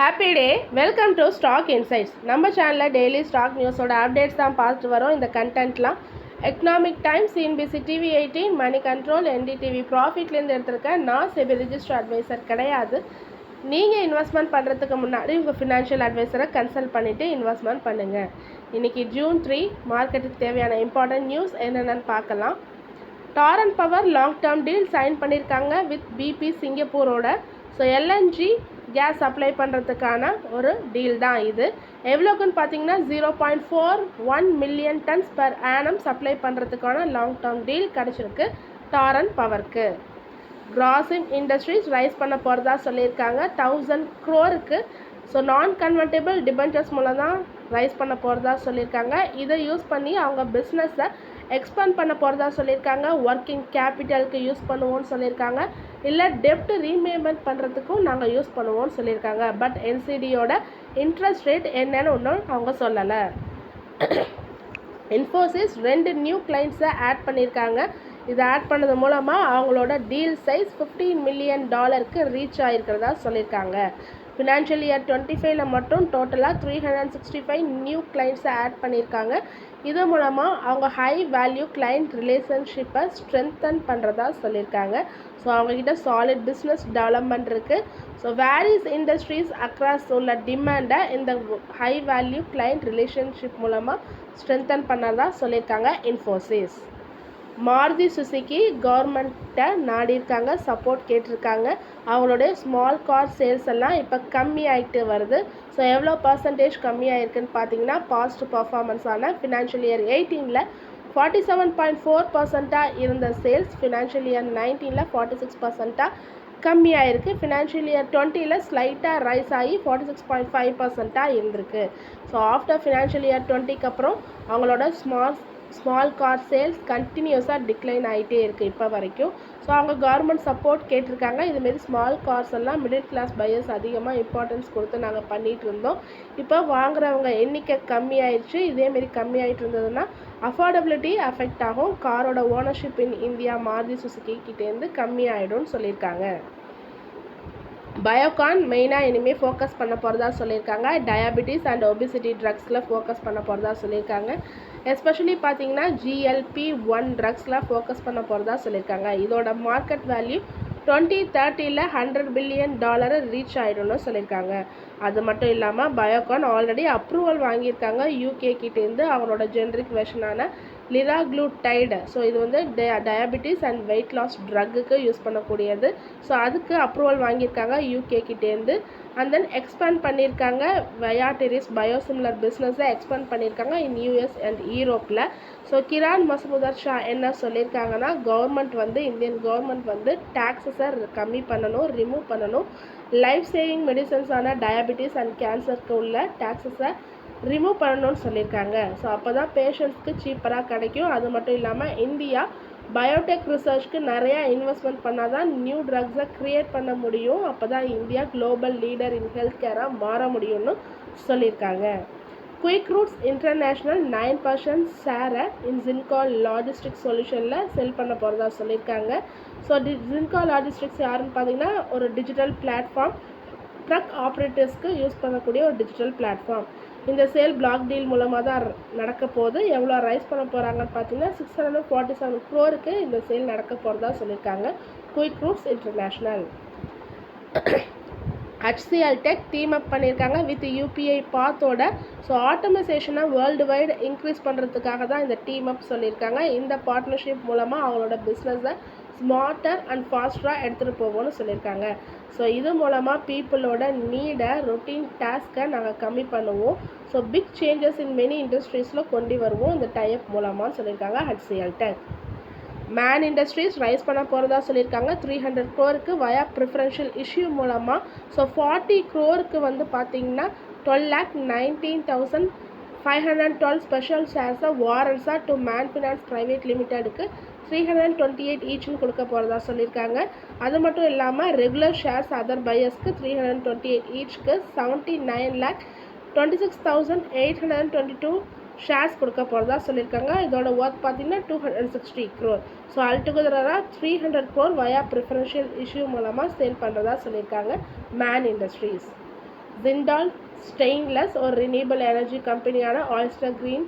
Happy day welcome to stock insights நம்ம சேனலில் daily stock நியூஸோட updates தான் பார்த்துட்டு வரோம். இந்த கண்டென்ட்லாம் Economic Times CNBC TV eighteen moneycontrol NDTV ப்ராஃபிட்லேருந்து எடுத்திருக்கேன் நான் செபி ரிஜிஸ்டர் அட்வைசர் கிடையாது. நீங்கள் இன்வெஸ்ட்மெண்ட் பண்ணுறதுக்கு முன்னாடி உங்கள் ஃபினான்ஷியல் அட்வைசரை கன்சல்ட் பண்ணிவிட்டு இன்வெஸ்ட்மெண்ட் பண்ணுங்கள் இன்றைக்கி ஜூன் த்ரீ மார்க்கெட்டுக்கு தேவையான இம்பார்ட்டன்ட் நியூஸ் என்னென்னு பார்க்கலாம். Torrent power long term deal sign பண்ணியிருக்காங்க வித் பிபி சிங்கப்பூரோட ஸோ எல்என்ஜி கேஸ் சப்ளை பண்ணுறதுக்கான ஒரு டீல் தான் இது. எவ்வளோக்குன்னு பார்த்தீங்கன்னா zero point four one million tons per annum supply பண்ணுறதுக்கான லாங் டேர்ம் டீல் கிடச்சிருக்கு. டாரன் பவருக்கு கிராசிங் இண்டஸ்ட்ரீஸ் ரைஸ் பண்ண போகிறதா சொல்லியிருக்காங்க. தௌசண்ட் க்ரோருக்கு ஸோ நான் கன்வெர்டபிள் டிபென்ச்சர்ஸ் மூலம் தான் ரைஸ் பண்ண போகிறதா சொல்லியிருக்காங்க. இதை யூஸ் பண்ணி அவங்க பிஸ்னஸை எக்ஸ்பேண்ட் பண்ண போகிறதா சொல்லியிருக்காங்க. ஒர்க்கிங் கேபிட்டலுக்கு யூஸ் பண்ணுவோம்னு சொல்லியிருக்காங்க. இல்லை டெப்ட் ரீபேமெண்ட் பண்ணுறதுக்கும் நாங்கள் யூஸ் பண்ணுவோம்னு சொல்லியிருக்காங்க. பட் என்சிடியோட இன்ட்ரெஸ்ட் ரேட் என்னன்னு ஒன்றும் அவங்க சொல்லலை. இன்ஃபோசிஸ் ரெண்டு நியூ கிளைண்ட்ஸை ஆட் பண்ணியிருக்காங்க. இதை ஆட் பண்ணது மூலமாக அவங்களோட டீல் சைஸ் ஃபிஃப்டீன் மில்லியன் டாலருக்கு ரீச் ஆகிருக்கிறதா சொல்லியிருக்காங்க. ஃபினான்ஷியல் இயர் டுவெண்ட்டி ஃபைவ்ல மட்டும் டோட்டலாக three hundred sixty five new கிளைண்ட்ஸை add பண்ணியிருக்காங்க. இது மூலமாக அவங்க ஹை வேல்யூ கிளைண்ட் ரிலேஷன்ஷிப்பை ஸ்ட்ரென்தன் பண்ணுறதா சொல்லியிருக்காங்க. ஸோ அவங்கக்கிட்ட சாலிட் பிஸ்னஸ் டெவலப்மெண்ட் இருக்குது ஸோ வேரிஸ் இண்டஸ்ட்ரீஸ் அக்ராஸ் உள்ள டிமாண்டை இந்த ஹை வேல்யூ கிளைண்ட் ரிலேஷன்ஷிப் மூலமாக ஸ்ட்ரென்தன் பண்ணதாக சொல்லியிருக்காங்க இன்ஃபோசிஸ் மாருதி சுசுக்கி கவர்மெண்ட்டை நாடியிருக்காங்க சப்போர்ட் கேட்டிருக்காங்க. அவங்களுடைய ஸ்மால் கார் சேல்ஸ் எல்லாம் இப்போ கம்மி ஆகிட்டு வருது. ஸோ எவ்வளோ பர்சன்டேஜ் கம்மியாயிருக்குன்னு பார்த்தீங்கன்னா பாஸ்ட் பர்ஃபார்மன்ஸான ஃபினான்ஷியல் இயர் எயிட்டீனில் ஃபார்ட்டி செவன் பாயிண்ட் ஃபோர் பர்சண்ட்டாக இருந்த சேல்ஸ் ஃபினான்ஷியல் இயர் நைன்டீனில் ஃபார்ட்டி சிக்ஸ் பர்சண்ட்டாக கம்மியாயிருக்கு. ஃபினான்ஷியல் இயர் டுவெண்ட்டியில் ஸ்லைட்டாக ரைஸ் ஆகி ஃபார்ட்டி சிக்ஸ் பாயிண்ட் ஃபைவ் பர்சண்ட்டாக இருந்திருக்கு. ஸோ ஆஃப்டர் ஃபினான்ஷியல் இயர் டுவெண்ட்டிக்கு அப்புறம் அவங்களோட ஸ்மால் ஸ்மால் கார் சேல்ஸ் கண்டினியூஸாக டிக்ளைன் ஆகிட்டே இருக்குது இப்போ வரைக்கும். ஸோ அவங்க கவர்மெண்ட் சப்போர்ட் கேட்டிருக்காங்க. இதுமாரி ஸ்மால் கார்ஸ் எல்லாம் மிடில் கிளாஸ் பையர்ஸ் அதிகமாக இம்பார்ட்டன்ஸ் கொடுத்து நாங்கள் பண்ணிகிட்டு இருந்தோம். இப்போ வாங்குறவங்க எண்ணிக்கை கம்மி ஆயிடுச்சு இதேமாரி கம்மி ஆகிட்டு இருந்ததுன்னா அஃபோர்டபிலிட்டி அஃபெக்ட் ஆகும். காரோட ownership in India Maruti Suzuki கிட்டேருந்து கம்மி ஆகிடும்னு சொல்லியிருக்காங்க. பயோகான் மெயினாக இனிமேல் ஃபோக்கஸ் பண்ண போகிறதா சொல்லியிருக்காங்க. டயாபிட்டிஸ் அண்ட் ஒபிசிட்டி ட்ரக்ஸில் ஃபோக்கஸ் பண்ண போகிறதா சொல்லியிருக்காங்க. எஸ்பெஷலி பார்த்தீங்கன்னா ஜிஎல்பி ஒன் ட்ரக்ஸில் ஃபோக்கஸ் பண்ண போகிறதா சொல்லியிருக்காங்க இதோட மார்க்கெட் வேல்யூ டுவெண்ட்டி தேர்ட்டியில் ஹண்ட்ரட் பில்லியன் டாலரை ரீச் ஆகிடும்னு சொல்லியிருக்காங்க அது மட்டும் இல்லாமல் பயோகான் ஆல்ரெடி அப்ரூவல் வாங்கியிருக்காங்க. யூகே கிட்டேருந்து அவரோட ஜென்ரிக் வெர்ஷனான லிராக்ளூடைடு ஸோ இது வந்து டயாபிட்டிஸ் அண்ட் வெயிட் லாஸ் ட்ரக்குக்கு யூஸ் பண்ணக்கூடியது. ஸோ அதுக்கு அப்ரூவல் வாங்கியிருக்காங்க யூகே கிட்டேருந்து அண்ட் தென் எக்ஸ்பேண்ட் பண்ணியிருக்காங்க வயாட்டிரிஸ் பயோசிமிலர் பிஸ்னஸை எக்ஸ்பேண்ட் பண்ணியிருக்காங்க இன் யூஎஸ் அண்ட் ஈரோப்பில் ஸோ கிரான் மசமுதர் ஷா என்ன சொல்லியிருக்காங்கன்னா கவர்மெண்ட் வந்து இந்தியன் கவர்மெண்ட் வந்து டேக்ஸஸை கம்மி பண்ணணும் ரிமூவ் பண்ணணும். லைஃப் சேவிங் மெடிசன்ஸான டயபிட்டிஸ் அண்ட் கேன்சருக்கு உள்ள டேக்ஸஸை ரிமூவ் பண்ணணும்னு சொல்லியிருக்காங்க. ஸோ அப்போ தான் பேஷண்ட்ஸ்க்கு சீப்பராக கிடைக்கும். அது மட்டும் இல்லாமல் இந்தியா பயோடெக் ரிசர்ச்க்கு நிறையா இன்வெஸ்ட்மெண்ட் பண்ணால் தான் நியூ ட்ரக்ஸை க்ரியேட் பண்ண முடியும். அப்போ தான் India global leader in health கேராக மாற முடியும்னு சொல்லியிருக்காங்க. Quick routes international nine percent ஷேரை இன் ஜின்கால் லாஜிஸ்டிக் சொல்யூஷனில் செல் பண்ண போகிறதா சொல்லியிருக்காங்க. ஸோ டி ஜின்கா லாஜிஸ்டிக்ஸ் யாருன்னு பார்த்தீங்கன்னா ஒரு டிஜிட்டல் பிளாட்ஃபார்ம் ட்ரக் ஆப்ரேட்டர்ஸ்க்கு யூஸ் பண்ணக்கூடிய ஒரு டிஜிட்டல் பிளாட்ஃபார்ம் இந்த சேல் பிளாக் டீல் மூலமாக தான் நடக்க போகுது. எவ்வளோ ரைஸ் பண்ண போகிறாங்கன்னு பார்த்தீங்கன்னா சிக்ஸ் ஹண்ட்ரட் ஃபார்ட்டி செவன் க்ரோருக்கு இந்த சேல் நடக்க போகிறதா சொல்லியிருக்காங்க. Quick routes international HCL tech team up பண்ணியிருக்காங்க வித் யூபிஐ பாத்தோட ஸோ ஆட்டோமைசேஷனை வேர்ல்டு வைடு இன்க்ரீஸ் பண்ணுறதுக்காக தான் இந்த டீம் அப் சொல்லியிருக்காங்க. இந்த பார்ட்னர்ஷிப் மூலமாக அவங்களோட பிஸ்னஸை ஸ்மார்ட்டர் அண்ட் ஃபாஸ்டராக எடுத்துகிட்டு போவோம்னு சொல்லியிருக்காங்க. ஸோ இது மூலமாக பீப்புளோட நீடை ரொட்டீன் டாஸ்க்கை நாங்கள் கம்மி பண்ணுவோம். So big changes in many இண்டஸ்ட்ரீஸில் கொண்டு வருவோம் இந்த டைப் மூலமாக சொல்லியிருக்காங்க HCL tech Man Industries raise பண்ண போகிறதா சொல்லியிருக்காங்க. த்ரீ ஹண்ட்ரட் க்ரோருக்கு வயா ப்ரிஃபரன்ஷியல் இஷ்யூ மூலமாக ஸோ ஃபார்ட்டி க்ரோருக்கு வந்து பார்த்தீங்கன்னா twelve lakh nineteen thousand five hundred twelve special ஷேர்ஸாக வாரண்ட்ஸாக டு மேன் ஃபினான்ஸ் ப்ரைவேட் லிமிட்டெடுக்கு த்ரீ ஹண்ட்ரட் டுவெண்ட்டி எயிட் ஈச்சுன்னு கொடுக்க போகிறதா சொல்லியிருக்காங்க. அது மட்டும் இல்லாமல் ரெகுலர் ஷேர்ஸ் அதர் பையர்ஸ்க்கு three hundred twenty eight ஈச்சுக்கு seventy nine lakh twenty six thousand eight hundred twenty two shares கொடுக்க போகிறதா சொல்லியிருக்காங்க. இதோட ஒர்க் பார்த்தீங்கன்னா two hundred sixty crore so அல்டுகெதராக three hundred crore via preferential issue மூலமாக சேல் பண்ணுறதா சொல்லியிருக்காங்க man industries Jindal stainless ஒரு renewable energy கம்பெனியான Oyster green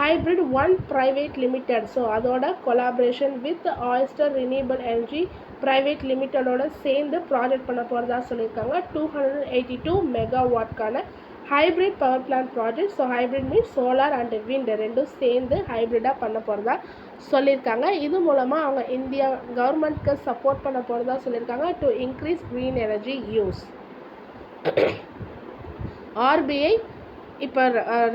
hybrid one private limited so அதோட collaboration with Oyster renewable energy private லிமிட்டடோட சேர்ந்து project பண்ண போகிறதா சொல்லியிருக்காங்க. Two hundred eighty two மெகாவாட்கான hybrid power plant project so hybrid means solar and wind ரெண்டும் சேர்ந்து ஹைப்ரிடாக பண்ண போகிறதா சொல்லியிருக்காங்க. இது மூலமாக அவங்க இந்தியா கவர்மெண்ட்க்கு சப்போர்ட் பண்ண போகிறதா சொல்லியிருக்காங்க. To increase green energy use RBI இப்போ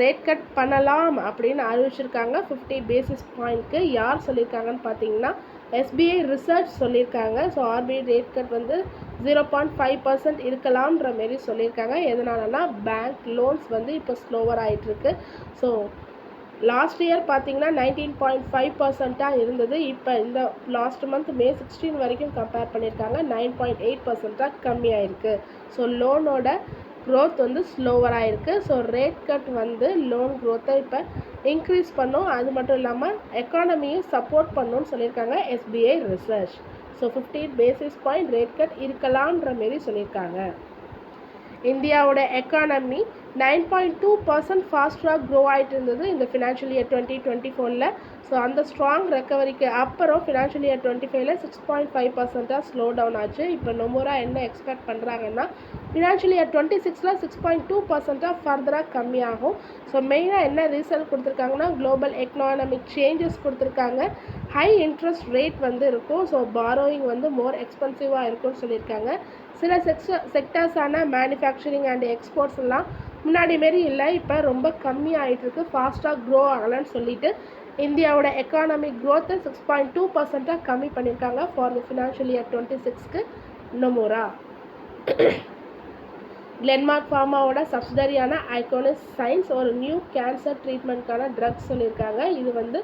ரேட் கட் பண்ணலாம் அப்படின்னு அறிவிச்சிருக்காங்க. ஃபிஃப்டி பேசிஸ் பாயிண்ட்க்கு யார் சொல்லியிருக்காங்கன்னு பார்த்தீங்கன்னா எஸ்பிஐ ரிசர்ச் சொல்லியிருக்காங்க ஸோ ஆர்பிஐ ரேட் கட் வந்து ஜீரோ பாயிண்ட் ஃபைவ் பர்சன்ட் இருக்கலாம்ன்ற மாரி சொல்லியிருக்காங்க எதனாலனா பேங்க் லோன்ஸ் வந்து இப்போ ஸ்லோவர் ஆகிட்டுருக்கு ஸோ லாஸ்ட் இயர் பார்த்தீங்கன்னா நைன்டீன் பாயிண்ட் ஃபைவ் பர்சண்ட்டாக இருந்தது. இப்போ இந்த லாஸ்ட் மந்த் மே சிக்ஸ்டீன் வரைக்கும் கம்பேர் பண்ணியிருக்காங்க நைன் பாயிண்ட் எயிட் பர்சண்ட்டாக கம்மியாயிருக்கு. ஸோ லோனோட க்ரோத் வந்து ஸ்லோவராக இருக்குது ஸோ ரேட் கட் வந்து லோன் க்ரோத்தை இப்போ இன்க்ரீஸ் பண்ணும். அது மட்டும் இல்லாமல் எக்கானமியும் சப்போர்ட் பண்ணுன்னு சொல்லியிருக்காங்க SBI research so fifteen basis point rate cut இருக்கலான்ற மாரி சொல்லியிருக்காங்க. இந்தியாவோட economy nine point two percent ஃபாஸ்ட்டாக க்ரோ ஆகிட்டு இருந்தது இந்த ஃபினான்ஷியல் இயர் டுவெண்ட்டி டுவெண்ட்டி ஃபோரில் ஸோ அந்த ஸ்ட்ராங் ரெக்கவரிக்கு அப்புறம் ஃபினான்ஷியல் இயர் டுவெண்ட்டி ஃபைவ்ல சிக்ஸ் பாயிண்ட் ஃபைவ் பர்சென்ட்டாக ஸ்லோ டவுன் ஆச்சு. இப்போ நொமோரா என்ன எக்ஸ்பெக்ட் பண்ணுறாங்கன்னா ஃபினான்ஷியல் இயர் டுவெண்ட்டி சிக்ஸில் சிக்ஸ் பாயிண்ட் டூ பர்சன்ட்டாக ஃபர்தராக கம்மியாகும். ஸோ மெயினாக என்ன ரீசன் கொடுத்துருக்காங்கன்னா குளோபல் எக்கனாமிக் சேஞ்சஸ் கொடுத்துருக்காங்க. ஹை இன்ட்ரெஸ்ட் ரேட் வந்து இருக்கும். ஸோ பாரோயிங் வந்து மோர் எக்ஸ்பென்சிவாக இருக்கும்னு சொல்லியிருக்காங்க. சில செக்ஷ செக்டர்ஸான மேனுஃபேக்சரிங் அண்ட் எக்ஸ்போர்ட்ஸ் எல்லாம் முன்னாடி மாரி இல்லை இப்போ ரொம்ப கம்மி ஆகிட்டுருக்கு ஃபாஸ்ட்டாக க்ரோ ஆகலைன்னு சொல்லிட்டு இந்தியாவோட எக்கானமிக் க்ரோத்தை சிக்ஸ் பாயிண்ட் டூ பர்சண்ட்டாக கம்மி பண்ணியிருக்காங்க for the financial year twenty சிக்ஸ்க்கு Nomura Glenmark ஃபார்மாவோட சப்சிடரியான ஐகோனிஸ் சயின்ஸ் ஒரு நியூ கேன்சர் ட்ரீட்மெண்ட்கான ட்ரக்ஸ் சொல்லியிருக்காங்க இது வந்து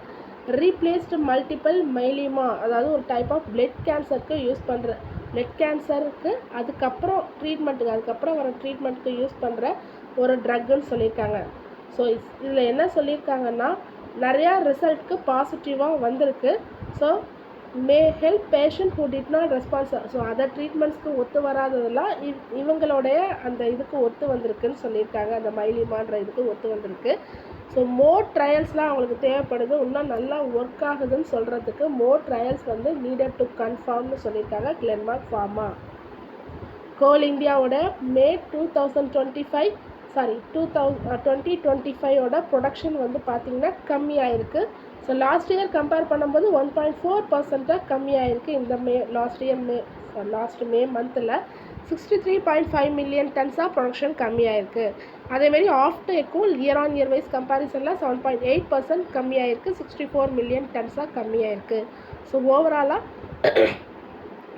ரீப்ளேஸ்டு மல்டிபிள் மைலிமா அதாவது ஒரு டைப் ஆஃப் பிளட் கேன்சருக்கு யூஸ் பண்ணுற பிளட் கேன்சருக்கு அதுக்கப்புறம் ட்ரீட்மெண்ட்டுக்கு அதுக்கப்புறம் வர ட்ரீட்மெண்ட்டுக்கு யூஸ் பண்ணுற ஒரு ட்ரக்குன்னு சொல்லியிருக்காங்க. ஸோ இதில் என்ன சொல்லியிருக்காங்கன்னா நிறையா ரிசல்ட்க்கு பாசிட்டிவாக வந்திருக்கு. So may help patient who did not response so other ட்ரீட்மெண்ட்ஸ்க்கு ஒத்து வராததெல்லாம் இவ் இவங்களுடைய அந்த இதுக்கு ஒத்து வந்திருக்குன்னு சொல்லியிருக்காங்க. அந்த மைலிமான்ற இதுக்கு ஒத்து வந்திருக்கு. ஸோ மோர் ட்ரையல்ஸ்லாம் அவங்களுக்கு தேவைப்படுது. இன்னும் நல்லா ஒர்க் ஆகுதுன்னு சொல்கிறதுக்கு மோர் ட்ரையல்ஸ் வந்து நீடட் டு கன்ஃபார்ம்னு சொல்லியிருக்காங்க கிளென்மார்க் ஃபார்மா கோல் இந்தியாவோட May two thousand twenty five sorry two thousand twenty twenty ஃபைவோட production வந்து பார்த்திங்கன்னா கம்மியாயிருக்கு. ஸோ லாஸ்ட் இயர் கம்பேர் பண்ணும்போது ஒன் பாயிண்ட் ஃபோர் பர்சண்ட்டாக கம்மியாயிருக்கு இந்த May last year May last மே மந்தில் sixty three point five million டன்ஸாக production கம்மியாயிருக்கு. அதேமாரி ஆஃப்டேக்கும் இயர் ஆன் இயர் வைஸ் கம்பேரிசனில் செவன் பாயிண்ட் எயிட் பர்சன்ட் கம்மியாயிருக்கு. சிக்ஸ்டி ஃபோர் மில்லியன் டன்ஸாக கம்மியாயிருக்கு. ஸோ ஓவராலாக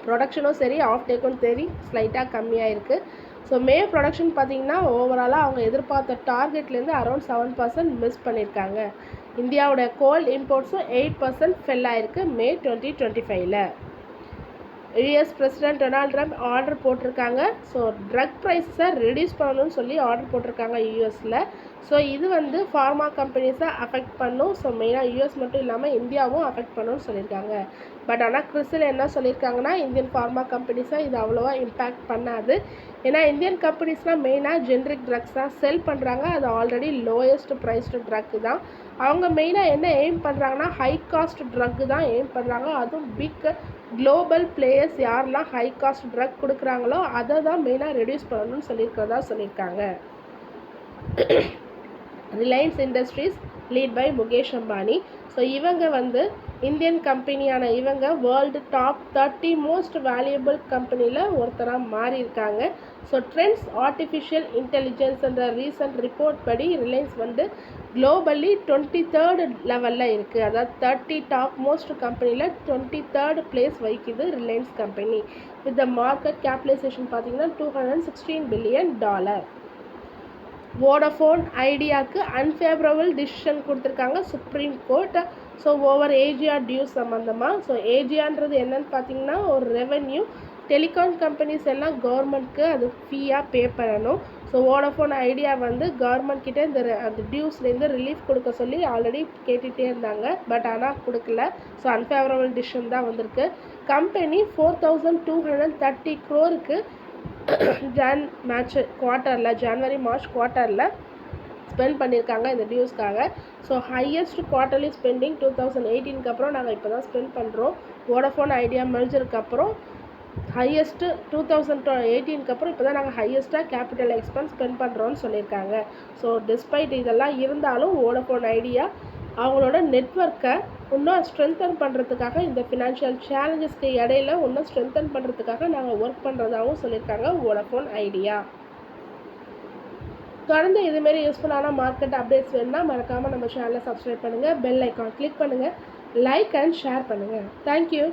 ப்ரொடக்ஷனும் சரி ஆஃப்டேக்கும் சரி ஸ்லைட்டாக கம்மியாயிருக்கு. ஸோ மே ப்ரொடக்ஷன் பார்த்தீங்கன்னா ஓவராலாக அவங்க எதிர்பார்த்த டார்கெட்லேருந்து அரௌண்ட் செவன் பர்சன்ட் மிஸ் பண்ணியிருக்காங்க. இந்தியாவோட கோல் இம்போர்ட்ஸும் எயிட் பர்சன்ட் ஃபெல் ஆயிருக்கு மே டுவெண்ட்டி டுவெண்ட்டி ஃபைவ்ல US president Donald Trump order போட்டிருக்காங்க. ஸோ ட்ரக் ப்ரைஸை ரெடியூஸ் பண்ணணும்னு சொல்லி ஆர்டர் போட்டிருக்காங்க யூஎஸில் ஸோ இது வந்து ஃபார்மா கம்பெனிஸை அஃபெக்ட் பண்ணும். ஸோ மெயினாக யூஎஸ் மட்டும் இல்லாமல் இந்தியாவும் அஃபெக்ட் பண்ணணும்னு சொல்லியிருக்காங்க. பட் ஆனால் கிறிஸில் என்ன சொல்லியிருக்காங்கன்னா இந்தியன் ஃபார்மா கம்பெனிஸை இது அவ்வளோவா இம்பேக்ட் பண்ணாது. ஏன்னா இந்தியன் கம்பெனிஸ்லாம் மெயினாக ஜென்ரிக் ட்ரக்ஸ் தான். செல் பண்ணுறாங்க அது ஆல்ரெடி லோயஸ்ட் ப்ரைஸ்டு ட்ரக்கு தான். அவங்க மெயினாக என்ன எய்ம் பண்ணுறாங்கன்னா ஹை காஸ்ட் ட்ரக்கு தான் எய்ம் பண்ணுறாங்க அதுவும் பிக் குளோபல் பிளேயர்ஸ் யாரெல்லாம் ஹை காஸ்ட் ட்ரக் கொடுக்குறாங்களோ அதை தான் மெயினாக ரெடியூஸ் பண்ணணும்னு சொல்லியிருக்கிறதா சொல்லியிருக்காங்க. Reliance Industries lead by Mukesh Ambani so இவங்க வந்து இந்தியன் கம்பெனியான இவங்க world top thirty most valuable கம்பெனியில் ஒருத்தராக மாறியிருக்காங்க. ஸோ ட்ரெண்ட்ஸ் ஆர்டிஃபிஷியல் இன்டெலிஜென்ஸ்ன்ற ரீசன்ட் ரிப்போர்ட் படி ரிலையன்ஸ் வந்து குளோபலி டுவெண்ட்டி தேர்டு லெவலில் இருக்குது அதாவது தேர்ட்டி டாப் மோஸ்ட் கம்பெனியில் டுவெண்ட்டி தேர்ட் பிளேஸ் வைக்குது Reliance company with the market capitalisation பார்த்தீங்கன்னா two hundred sixteen billion dollar Vodafone ஐடியாவுக்கு unfavourable decision கொடுத்துருக்காங்க supreme court so over AGR dues சம்மந்தமாக ஸோ ஏஜியான்றது என்னன்னு பார்த்தீங்கன்னா ஒரு ரெவென்யூ டெலிகாம் கம்பெனிஸ் எல்லாம் கவர்மெண்ட்க்கு அது ஃபீயாக பே பண்ணணும். ஸோ வோடஃபோன் ஐடியா வந்து கவர்மெண்ட் கிட்டே இந்த அந்த டியூஸ்லேருந்து ரிலீஃப் கொடுக்க சொல்லி ஆல்ரெடி கேட்டுகிட்டே இருந்தாங்க. பட் ஆனால் கொடுக்கல. ஸோ அன்ஃபேவரபிள் டிசிஷன் தான் வந்திருக்கு. Company four thousand two hundred thirty க்ரோருக்கு Jan March குவார்ட்டரில் ஜான்வரி மார்ச் குவார்ட்டரில் ஸ்பெண்ட் பண்ணியிருக்காங்க இந்த டியூஸ்க்காக so highest quarterly spending two thousand எயிட்டீனுக்கு அப்புறம் நாங்கள் இப்போ தான் ஸ்பெண்ட் பண்ணுறோம் வோடஃபோன் ஐடியா மெர்ஜருக்கு அப்புறம் ஹையஸ்ட்டு டூ தௌசண்ட் எயிட்டீனுக்கு அப்புறம் இப்போ தான் நாங்கள் ஹையஸ்ட்டாக கேபிட்டல் எக்ஸ்பென்ஸ் ஸ்பெண்ட் பண்ணுறோன்னு சொல்லியிருக்காங்க. ஸோ டிஸ்பைட் இதெல்லாம் இருந்தாலும் வோடஃபோன் ஐடியா அவங்களோட நெட்ஒர்க்கை இன்னும் ஸ்ட்ரென்தன் பண்ணுறதுக்காக இந்த ஃபினான்ஷியல் சேலஞ்சஸ்க்கு இடையில இன்னும் ஸ்ட்ரென்தன் பண்ணுறதுக்காக நாங்கள் ஒர்க் பண்ணுறதாகவும் சொல்லியிருக்காங்க வோடஃபோன் ஐடியா தொடர்ந்து இதுமாரி யூஸ்ஃபுல்லான மார்க்கெட் அப்டேட்ஸ் வேணும்னா மறக்காமல் நம்ம சேனலை சப்ஸ்கிரைப் பண்ணுங்கள் பெல் ஐக்கான் கிளிக் பண்ணுங்கள் லைக் அண்ட் ஷேர் பண்ணுங்கள் தேங்க்யூ